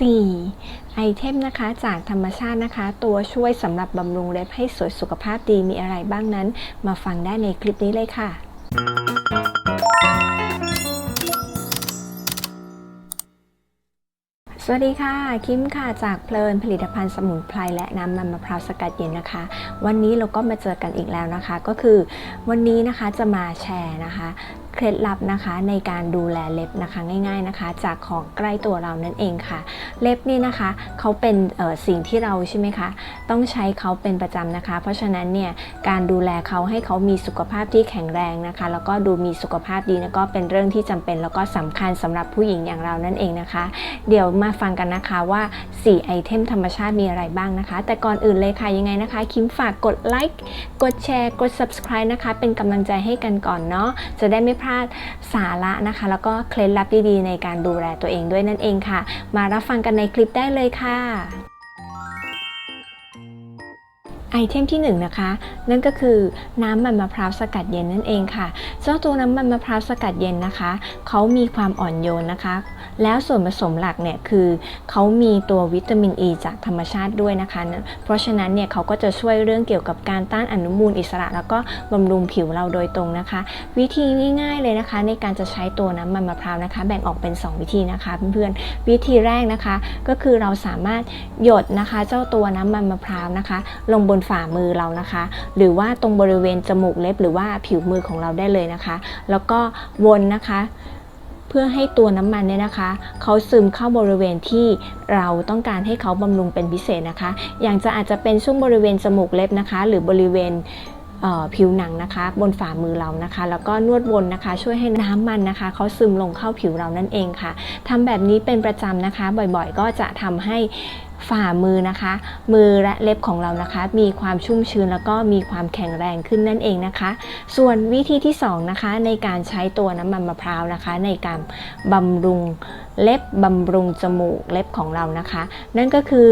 4. ไอเทมนะคะจากธรรมชาตินะคะ ตัวช่วยสำหรับบำรุงเล็บให้สวยสุขภาพดีมีอะไรบ้างนั้น มาฟังได้ในคลิปนี้เลยค่ะ วัสดีค่ะ คิมค่ะ จากเพลินผลิตภัณฑ์สมุนไพรและน้ำมันมะพร้าวสกัดเย็นนะคะ วันนี้เราก็มาเจอกันอีกแล้วนะคะ ก็คือวันนี้นะคะจะมาแชร์นะคะเคล็ดลับนะคะในการดูแลเล็บนะคะง่ายๆนะคะ จากของใกล้ตัวเรานั่นเองค่ะ เล็บนี่นะคะเขาเป็นสิ่งที่เราใช่ไหมคะต้องใช้เขาเป็นประจำนะคะ เพราะฉะนั้นเนี่ยการดูแลเขาให้เขามีสุขภาพที่แข็งแรงนะคะ แล้วก็ดูมีสุขภาพดีนะก็เป็นเรื่องที่จำเป็น แล้วก็สำคัญสำหรับผู้หญิงอย่างเรานั่นเองนะคะ เดี๋ยวมาฟังกันนะคะว่า 4 ไอเทมธรรมชาติมีอะไรบ้างนะคะ แต่ก่อนอื่นเลยค่ะยังไงนะคะ คิมฝากกดไลค์กดแชร์กด subscribe นะคะ เป็นกำลังใจให้กันก่อนเนาะจะได้ไม่พลาดสาระนะคะ แล้วก็เคล็ดลับดีๆในการดูแลตัวเองด้วยนั่นเองค่ะ มารับฟังกันในคลิปได้เลยค่ะ ไอเทมที่1นงนะคะ นั่นก็คือน้ำมันมะพร้าวสกัดเย็นนั่นเองค่ะเจ้าตัวน้ำมันมะพร้าวสกัดเย็นนะคะเขามีความอ่อนโยนนะคะ แล้วส่วนผสมหลักเนี่ยคือเขามีตัววิตามินอ e ีจากธรรมชาติด้วยนะคะ เพราะฉะนั้นเนี่ยเขาก็จะช่วยเรื่องเกี่ยวกับการต้านอนุมูลอิสระ แล้วก็บำรุงผิวเราโดยตรงนะคะ วิธีง่าย ๆเลยนะคะ ในการจะใช้ตัวน้ำมันมะพร้าวนะคะ แบ่งออกเป็น 2 วิธีนะคะเพื่อนๆวิธีแรกนะคะ ก็คือเราสามารถหยดนะคะ เจ้าตัวน้ำมันมะพร้าวนะคะ ลงบนฝ่ามือเรานะคะ หรือว่าตรงบริเวณจมูกเล็บหรือว่าผิวมือของเราได้เลยนะคะ แล้วก็วนนะคะ เพื่อให้ตัวน้ำมันเนี่ยนะคะเขาซึมเข้าบริเวณที่เราต้องการให้เขาบำรุงเป็นพิเศษนะคะ อย่างจะอาจจะเป็นช่วงบริเวณจมูกเล็บนะคะ หรือบริเวณเผิวหนังนะคะ บนฝ่ามือเรานะคะ แล้วก็นวดวนนะคะ ช่วยให้น้ำมันนะคะเขาซึมลงเข้าผิวเรานั่นเองค่ะทำแบบนี้เป็นประจำนะคะ บ่อยๆ ก็จะทำให้ ฝ่ามือนะคะ มือและเล็บของเรานะคะ มีความชุ่มชื้นแล้วก็มีความแข็งแรงขึ้นนั่นเองนะคะ ส่วนวิธีที่2นะคะในการใช้ตัวน้ำมันมะพร้าวนะคะ ในการบำรุงเล็บบำรุงจมูกเล็บของเรานะคะ นั่นก็คือ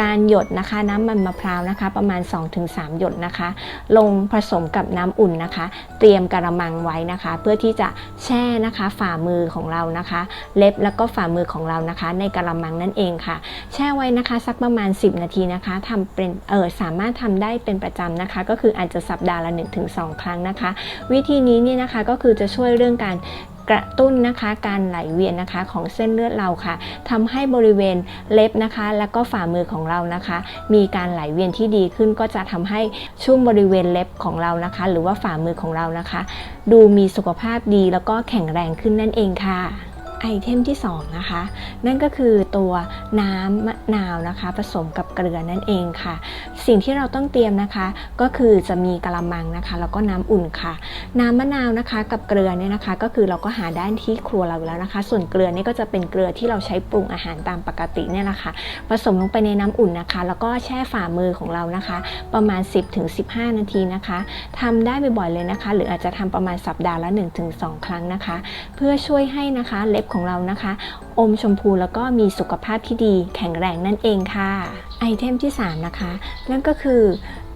การหยดนะคะน้ำมันมะพร้าวนะคะ ประมาณ 2-3 หยดนะคะ ลงผสมกับน้ำอุ่นนะคะ เตรียมกระมังไว้นะคะ เพื่อที่จะแช่นะคะฝ่ามือของเรานะคะ เล็บแล้วก็ฝ่ามือของเรานะคะ ในกระมังนั่นเองค่ะ แช่ไว้นะคะ สักประมาณ 10 นาทีนะคะทำเป็นเออสามารถทำได้เป็นประจำนะคะ ก็คืออาจจะสัปดาห์ละ 1-2 ครั้งนะคะ วิธีนี้เนี่ยนะคะก็คือจะช่วยเรื่องการ กระตุ้นนะคะการไหลเวียนนะคะของเส้นเลือดเราค่ะทำให้บริเวณเล็บนะคะ แล้วก็ฝ่ามือของเรานะคะ มีการไหลเวียนที่ดีขึ้นก็จะทำให้ช่วงบริเวณเล็บของเรานะคะ หรือว่าฝ่ามือของเรานะคะ ดูมีสุขภาพดีแล้วก็แข็งแรงขึ้นนั่นเองค่ะ ไอเทมที่2นะคะนั่นก็คือตัวน้ำมะนาวนะคะ ผสมกับเกลือนั่นเองค่ะ สิ่งที่เราต้องเตรียมนะคะ ก็คือจะมีกระมังนะคะ แล้วก็น้ำอุ่นค่ะ น้ำมะนาวนะคะกับเกลือเนี่ยนะคะ ก็คือเราก็หาได้ที่ครัวเราแล้วนะคะ ส่วนเกลือเนี่ยก็จะเป็นเกลือที่เราใช้ปรุงอาหารตามปกติเนี่ยแหละค่ะผสมลงไปในน้ำอุ่นนะคะ แล้วก็แช่ฝ่ามือของเรานะคะ ประมาณ 10-15 นาทีนะคะทำได้บ่อยๆเลยนะคะ หรืออาจจะทำประมาณสัปดาห์ละ 1-2 ครั้งนะคะ เพื่อช่วยให้นะคะเล็บของเรานะคะ อมชมพูแล้วก็มีสุขภาพที่ดีแข็งแรงนั่นเองค่ะ ไอเทมที่ 3 นะคะนั่นก็คือ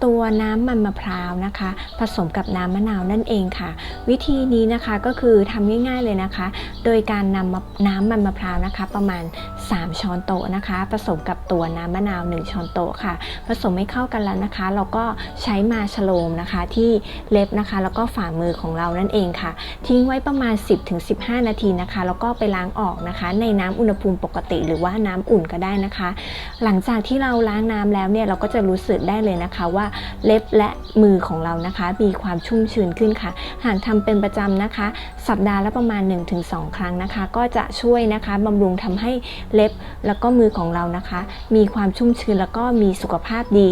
ตัวน้ำมันมะพร้าวนะคะ ผสมกับน้ำมะนาวนั่นเองค่ะ วิธีนี้นะคะก็คือทำง่ายๆเลยนะคะ โดยการนำน้ำมันมะพร้าวนะคะ ประมาณ 3 ช้อนโต๊ะนะคะ ผสมกับตัวน้ำมะนาว 1 ช้อนโต๊ะค่ะ ผสมให้เข้ากันแล้วนะคะ เราก็ใช้มาฉโลมนะคะที่เล็บนะคะ แล้วก็ฝ่ามือของเรานั่นเองค่ะ ทิ้งไว้ประมาณ 10-15 นาทีนะคะ แล้วก็ไปล้างออกนะคะ ในน้ำอุณหภูมิปกติ หรือว่าน้ำอุ่นก็ได้นะคะ หลังจากที่เราล้างน้ำแล้วเนี่ยเราก็จะรู้สึกได้เลยนะคะว่าเล็บและมือของเรานะคะ มีความชุ่มชื้นขึ้นค่ะ หากทำเป็นประจำนะคะ สัปดาห์ละประมาณ 1-2 ครั้งนะคะ ก็จะช่วยนะคะบำรุงทำให้เล็บแล้วก็มือของเรานะคะ มีความชุ่มชื้นแล้วก็มีสุขภาพดี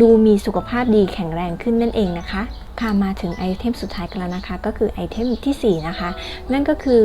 ดูมีสุขภาพดีแข็งแรงขึ้นนั่นเองนะคะ ค่ะมาถึงไอเทมสุดท้ายกันแล้วนะคะ ก็คือไอเทมทีสี่ 4 นะคะ นั่นก็คือ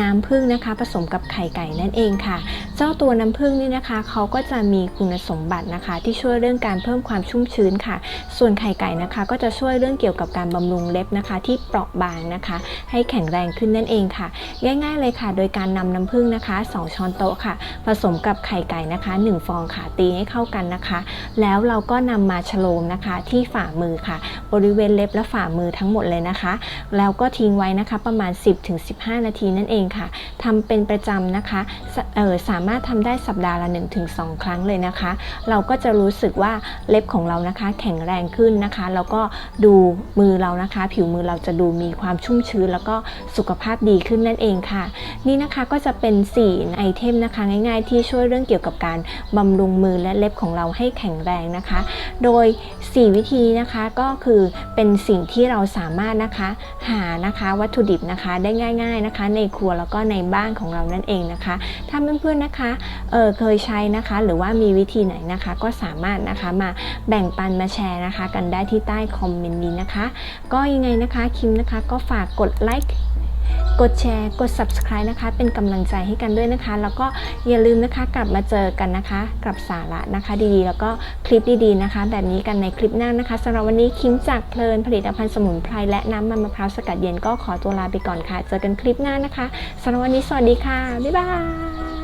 น้ำผึ้งนะคะ ผสมกับไข่ไก่นั่นเองค่ะ เจ้าตัวน้ำผึ้งนี่นะคะเขาก็จะมีคุณสมบัตินะคะ ที่ช่วยเรื่องการเพิ่มความชุ่มชื้นค่ะ ส่วนไข่ไก่นะคะ ก็จะช่วยเรื่องเกี่ยวกับการบำรุงเล็บนะคะ ที่เปราะบางนะคะ ให้แข็งแรงขึ้นนั่นเองค่ะ ง่ายๆเลยค่ะ โดยการนำน้ำผึ้งนะคะ 2 ช้อนโต๊ะค่ะ ผสมกับไข่ไก่นะคะ 1 ฟองค่ะตีให้เข้ากันนะคะ แล้วเราก็นำมาฉโลมนะคะที่ฝ่ามือค่ะ บริเวณเล็บและฝ่ามือทั้งหมดเลยนะคะ แล้วก็ทิ้งไว้นะคะประมาณ 10-15 นาทีนั่นเองค่ะทำเป็นประจำนะคะสเออสามารถทำได้สัปดาห์ละ 1-2 ครั้งเลยนะคะ เราก็จะรู้สึกว่าเล็บของเรานะคะ แข็งแรงขึ้นนะคะ แล้วก็ดูมือเรานะคะ ผิวมือเราจะดูมีความชุ่มชื้น แล้วก็สุขภาพดีขึ้นนั่นเองค่ะ นี่นะคะก็จะเป็น4ไอเทมนะคะง่ายๆ ที่ช่วยเรื่องเกี่ยวกับการบำรุงมือและเล็บของเราให้แข็งแรงนะคะ โดย 4 วิธีนะคะก็คือเป็นสิ่งที่เราสามารถนะคะหานะคะวัตถุดิบนะคะได้ง่าย ๆนะคะ ในครัวแล้วก็ในบ้านของเรานั่นเองนะคะ ถ้าเพื่อนๆนะคะเออเคยใช้นะคะ หรือว่ามีวิธีไหนนะคะ ก็สามารถนะคะมาแบ่งปันมาแชร์นะคะ กันได้ที่ใต้คอมเมนต์นี้นะคะ ก็ยังไงนะคะคิมนะคะก็ฝากกดไลค์ กดแชร์กด subscribe นะคะ เป็นกำลังใจให้กันด้วยนะคะ แล้วก็อย่าลืมนะคะกลับมาเจอกันนะคะ กับสาระนะคะ ดีๆ แล้วก็คลิปดีๆนะคะ แบบนี้กันในคลิปหน้านะคะสำหรับวันนี้คิมจากเพลินผลิตภัณฑ์สมุนไพรและน้ำมันมะพร้าวสกัดเย็นก็ขอตัวลาไปก่อนค่ะ เจอกันคลิปหน้านะคะสำหรับวันนี้สวัสดีค่ะบ๊ายบาย